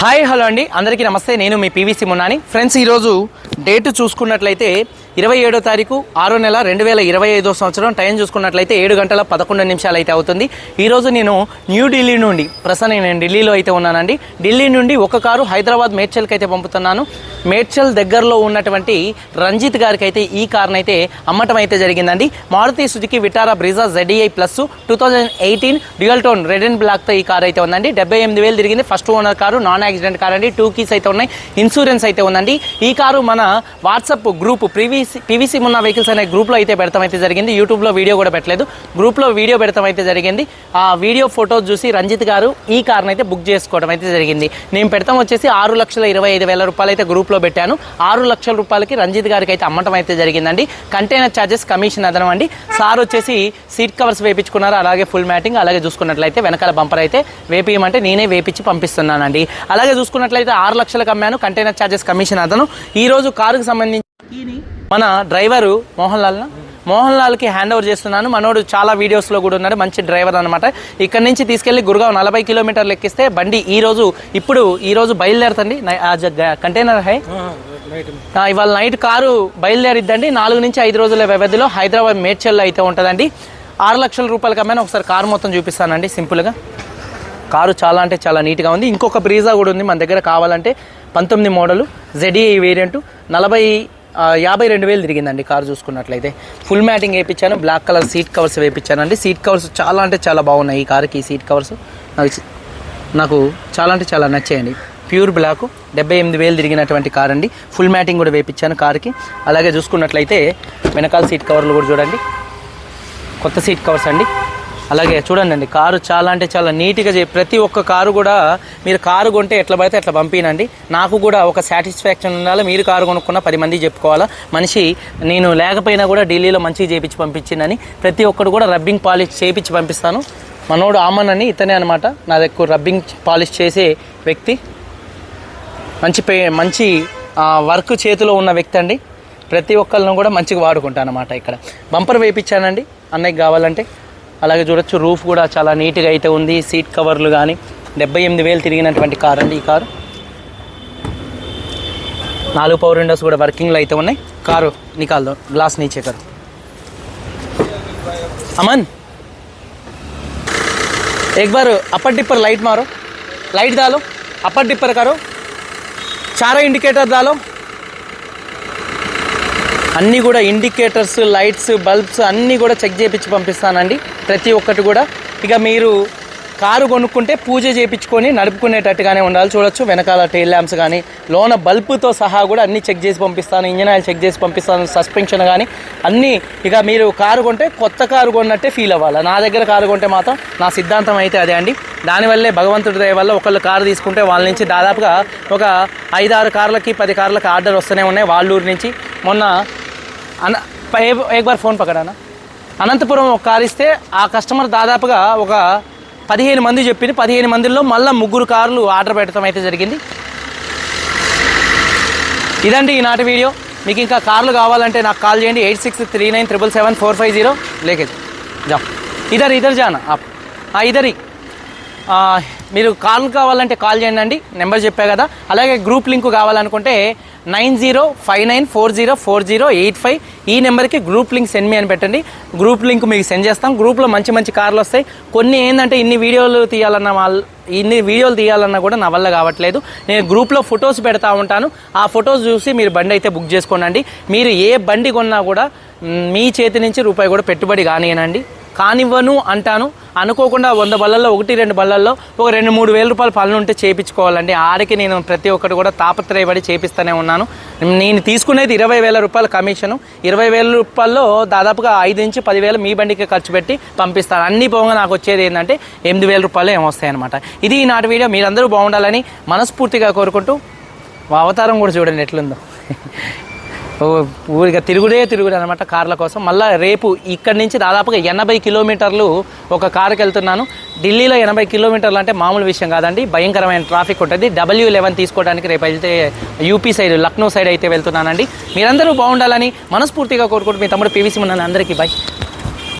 Hi hello అండి. అందరికీ నమస్తే. నేను మీ పీవీసీ మున్నాని. ఫ్రెండ్స్ ఈరోజు డేట్ చూసుకున్నట్లయితే ఇరవై ఏడో తారీఖు ఆరో నెల రెండు వేల ఇరవై ఐదో సంవత్సరం. టైం చూసుకున్నట్లయితే ఏడు గంటల పదకొండు నిమిషాలు అయితే అవుతుంది ఈరోజు నేను న్యూఢిల్లీ నుండి ప్రస్తుతం నేను ఢిల్లీలో అయితే ఉన్నానండి. ఢిల్లీ నుండి ఒక కారు హైదరాబాద్ మేడ్చల్కి అయితే పంపుతున్నాను. మేడ్చల్ దగ్గరలో ఉన్నటువంటి రంజిత్ గారికి అయితే ఈ కార్ని అయితే అమ్మటం అయితే జరిగిందండి. Maruti Suzuki Vitara Brezza ZDI plus two thousand eighteen dual tone red and బ్లాక్తో ఈ కార్ అయితే ఉందండి. డెబ్బై ఎనిమిది వేలు తిరిగింది. First owner car non accident car అండి. టూ కీస్ అయితే ఉన్నాయి. ఇన్సూరెన్స్ అయితే ఉందండి. ఈ కారు మన వాట్సాప్ గ్రూప్ పీవీసీ పీవీసీ ఉన్న వెహికల్స్ అనే గ్రూప్లో అయితే పెడతాం అయితే జరిగింది. యూట్యూబ్లో వీడియో కూడా పెట్టలేదు. గ్రూప్లో వీడియో పెడతాం అయితే జరిగింది. ఆ వీడియో ఫోటోస్ చూసి రంజిత్ గారు ఈ కార్ని అయితే బుక్ చేసుకోవడం అయితే జరిగింది. నేను పెడతాం వచ్చేసి ఆరు లక్షల ఇరవై ఐదు వేల రూపాయలు అయితే గ్రూప్లో పెట్టాను. ఆరు లక్షల రూపాయలకి రంజిత్ గారికి అయితే అమ్మటం అయితే జరిగిందండి. కంటైనర్ ఛార్జెస్ కమిషన్ అదనం అండి. సార్ వచ్చేసి సీట్ కవర్స్ వేపించుకున్నారు. అలాగే ఫుల్ మ్యాటింగ్ అలాగే చూసుకున్నట్లయితే వెనకాల బంపర్ అయితే వేపించమంటే నేనే వేపించి పంపిస్తున్నానండి. అలాగే చూసుకున్నట్లయితే ఆరు లక్షలకు అమ్మాను. కంటైనర్ ఛార్జెస్ కమిషన్ అతను ఈ రోజు కారుకు సంబంధించి మన డ్రైవరు మోహన్ లాల్ మోహన్ లాల్కి హ్యాండ్ ఓవర్ చేస్తున్నాను. మనోడు చాలా వీడియోస్లో కూడా ఉన్నాడు. మంచి డ్రైవర్ అనమాట ఇక్కడ నుంచి తీసుకెళ్ళి గురుగావ్ నలభై కిలోమీటర్లు ఎక్కిస్తే బండి ఈ రోజు ఇప్పుడు ఈ రోజు బయలుదేరుతండి కంటైనర్ హై. ఇవాళ నైట్ కారు బయలుదేరిద్దండి. నాలుగు నుంచి ఐదు రోజుల వ్యవధిలో హైదరాబాద్ మేడ్చల్లో అయితే ఉంటుందండి. ఆరు లక్షల రూపాయలకి అమ్మాయినా ఒకసారి కారు మొత్తం చూపిస్తానండి సింపుల్గా. కారు చాలా అంటే చాలా నీట్గా ఉంది. ఇంకొక బ్రీజా కూడా ఉంది మన దగ్గర కావాలంటే. పంతొమ్మిది మోడలు. జెడిఐ వేరియంట్ నలభై ఆ, యాభై రెండు వేలు తిరిగిందండి కారు చూసుకున్నట్లయితే. ఫుల్ మ్యాటింగ్ వేయించాను బ్లాక్ కలర్ సీట్ కవర్స్ వేయించానండి సీట్ కవర్స్ చాలా అంటే చాలా బాగున్నాయి ఈ కార్కి సీట్ కవర్స్ నాకు నాకు చాలా అంటే చాలా నచ్చాయండి. ప్యూర్ బ్లాక్ డెబ్బై ఎనిమిది వేలు తిరిగినటువంటి కార్ అండి ఫుల్ మ్యాటింగ్ కూడా వేయించాను కార్కి. అలాగే చూసుకున్నట్లయితే వెనకాల సీట్ కవర్లు కూడా చూడండి. కొత్త సీట్ కవర్స్ అండి. అలాగే చూడండి అండి కారు చాలా అంటే చాలా నీట్గా చే ప్రతి ఒక్క కారు కూడా మీరు కారు కొంటే ఎట్లా పడితే అట్లా పంపినండి నాకు కూడా ఒక సాటిస్ఫాక్షన్ ఉండాలి మీరు కారు కొనుక్కున్న పది మంది చెప్పుకోవాలా. మనిషి నేను లేకపోయినా కూడా ఢిల్లీలో మంచిగా చేపించి పంపించిందని ప్రతి ఒక్కరు కూడా రబ్బింగ్ పాలిష్ చేపించి పంపిస్తాను. మనోడు ఆమన్ అని ఇతనే అనమాట నా దగ్గర రబ్బింగ్ పాలిష్ చేసే వ్యక్తి. మంచి పే మంచి వర్క్ చేతిలో ఉన్న వ్యక్తి అండి. ప్రతి ఒక్కళ్ళను కూడా మంచిగా వాడుకుంటాను అనమాట ఇక్కడ. బంపర్ వేయించానండి అన్నయ్యకి కావాలంటే. అలాగే చూడొచ్చు రూఫ్ కూడా చాలా నీట్గా అయితే ఉంది సీట్ కవర్లు కానీ డెబ్బై ఎనిమిది వేలు తిరిగినటువంటి కార్ అండి ఈ కారు నాలుగు పవర్ విండోస్ కూడా వర్కింగ్లో అయితే ఉన్నాయి కారు నికాల్దో గ్లాస్ నీచే కరు అమన్ एक बार अपर डिपर लाइट मारो लाइट डालो अपर डिपर करो चारों इंडिकेटर डालो అన్నీ కూడా ఇండికేటర్స్ లైట్స్ బల్బ్స్ అన్నీ కూడా చెక్ చేయించి పంపిస్తానండి. ప్రతి ఒక్కటి కూడా. ఇక మీరు కారు కొనుక్కుంటే పూజ చేయించుకొని నడుపుకునేటట్టుగానే ఉండాలి. చూడొచ్చు వెనకాల టైల్ ల్యాంప్స్ కానీ లోన బల్బుతో సహా కూడా అన్నీ చెక్ చేసి పంపిస్తాను. ఇంజన్ ఆయిల్ చెక్ చేసి పంపిస్తాను. సస్పెన్షన్ కానీ అన్నీ ఇక మీరు కారు కొంటే కొత్త కారు కొన్నట్టే ఫీల్ అవ్వాలి. నా దగ్గర కారు కొంటే మాత్రం నా సిద్ధాంతం అయితే అదే అండి. దానివల్లే భగవంతుడి దయ వల్ల ఒకళ్ళు కారు తీసుకుంటే వాళ్ళ నుంచి దాదాపుగా ఒక ఐదారు కార్లకి పది కార్లకి ఆర్డర్ వస్తూనే ఉన్నాయి. వాళ్ళూరు నుంచి. మొన్న అన ఏ- బార్ ఫోన్ పకడానా అనంతపురం ఒక కారు ఇస్తే ఆ కస్టమర్ దాదాపుగా ఒక పదిహేను మంది చెప్పింది. పదిహేను మందిలో మళ్ళీ ముగ్గురు కార్లు ఆర్డర్ పెట్టడం అయితే జరిగింది. ఇదండి ఈనాటి వీడియో. మీకు ఇంకా కార్లు కావాలంటే నాకు కాల్ చేయండి. Eight six three nine triple seven four five zero లేకే జా ఇదర్ ఇదర్ జానా. ఆ, ఇదరి. మీరు కాల్ కావాలంటే కాల్ చేయండి అండి. నెంబర్ చెప్పా కదా. అలాగే గ్రూప్ లింక్ కావాలనుకుంటే nine zero five nine four zero four zero eight five ఈ నెంబర్కి గ్రూప్ లింక్ సెండ్ మీ అని పెట్టండి. గ్రూప్ లింక్ మీకు సెండ్ చేస్తాం. గ్రూప్లో మంచి మంచి కార్లు వస్తాయి. కొన్ని ఏంటంటే ఇన్ని వీడియోలు తీయాలన్న వాళ్ళు ఇన్ని వీడియోలు తీయాలన్నా కూడా నా వల్ల కావట్లేదు. నేను గ్రూప్లో ఫొటోస్ పెడతా ఉంటాను. ఆ ఫొటోస్ చూసి మీరు బండి అయితే బుక్ చేసుకోనండి. మీరు ఏ బండి కొన్నా కూడా మీ చేతి నుంచి రూపాయి కూడా పెట్టుబడి కానియనండి. కానివ్వను అంటాను. అనుకోకుండా వంద బళ్ళల్లో ఒకటి రెండు బళ్ళల్లో ఒక రెండు మూడు వేల రూపాయల పనులు ఉంటే చేయించుకోవాలండి ఆడికి నేను ప్రతి ఒక్కటి కూడా తాపత్రయపడి చేపిస్తూనే ఉన్నాను. నేను తీసుకునేది ఇరవై వేల రూపాయల కమిషను. ఇరవై వేల రూపాయల్లో దాదాపుగా ఐదు నుంచి పదివేలు మీ బండికి ఖర్చు పెట్టి పంపిస్తాను. అన్ని పోగా నాకు వచ్చేది ఏంటంటే ఎనిమిది వేల రూపాయలు ఏమొస్తాయి అనమాట ఇది ఈనాటి వీడియో. మీరందరూ బాగుండాలని మనస్ఫూర్తిగా కోరుకుంటూ అవతారం కూడా చూడండి ఎట్లుందో. ఊరిగా తిరుగుడే తిరుగుడు అనమాట కార్ల కోసం. మళ్ళీ రేపు ఇక్కడి నుంచి దాదాపుగా ఎనభై కిలోమీటర్లు ఒక కారుకి వెళ్తున్నాను. ఢిల్లీలో ఎనభై కిలోమీటర్లు అంటే మామూలు విషయం కాదండి. భయంకరమైన ట్రాఫిక్ ఉంటుంది. డబ్ల్యూ లెవెన్ తీసుకోవడానికి రేపు వెళ్తే యూపీ సైడ్ లక్నో సైడ్ అయితే వెళ్తున్నానండి. మీరందరూ బాగుండాలని మనస్ఫూర్తిగా కోరుకుంటూ మీ తమ్ముడు పీవీసీ ఉన్నాను అందరికీ బై.